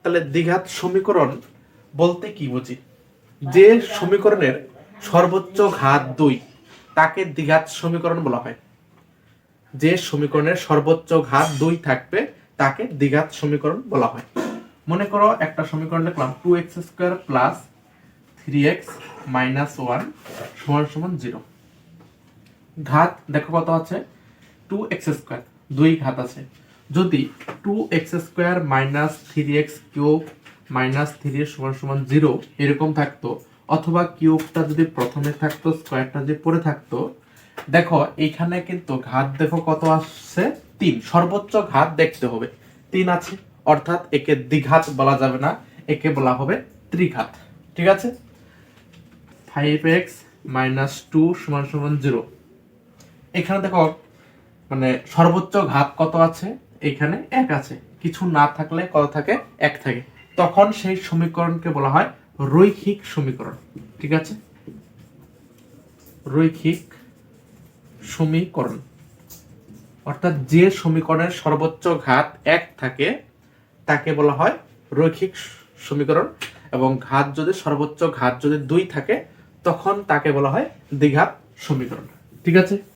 তাহলে দ্বিঘাত সমীকরণ বলতে কি বুঝি? যে সমীকরণের সর্বোচ্চ ঘাত দুই, তাকে দ্বিঘাত সমীকরণ বলা হয়। যে সমীকরণের সর্বোচ্চ ঘাত দুই থাকবে, তাকে দ্বিঘাত সমীকরণ বলা হয়। মনে করো একটা সমীকরণ লিখলাম two x square plus three x minus one সমান সমান জিরো ঘাত দেখো কত আছে? টু এক্স স্কোয়ার দুই ঘাত আছে। যদি two x square minus three x cube minus three সমান সমান জিরো এরকম থাকতো, অথবা কিউবটা যদি প্রথমে থাকতো স্কোয়ারটা যদি পরে থাকতো, দেখো এখানে কিন্তু ঘাত দেখো কত আসছে? তিন। সর্বোচ্চ ঘাত দেখতে হবে। তিন আছে, অর্থাৎ একে দ্বিঘাত বলা যাবে না, একে বলা হবে ত্রিঘাত। ঠিক আছে? ফাইভ এক্স মাইনাস টু সমান সমান জিরো এখানে দেখো মানে সর্বোচ্চ ঘাত কত আছে? এখানে এক আছে। কিছু না থাকলে কত থাকে? এক থাকে। তখন সেই সমীকরণকে বলা হয় রৈখিক সমীকরণ। ঠিক আছে? রৈখিক সমীকরণ। অর্থাৎ যে সমীকরণের সর্বোচ্চ ঘাত এক থাকে, তাকে বলা হয় রৈখিক সমীকরণ। এবং ঘাত যদি সর্বোচ্চ ঘাত যদি দুই থাকে, তখন তাকে বলা হয় দ্বিঘাত সমীকরণ। ঠিক আছে?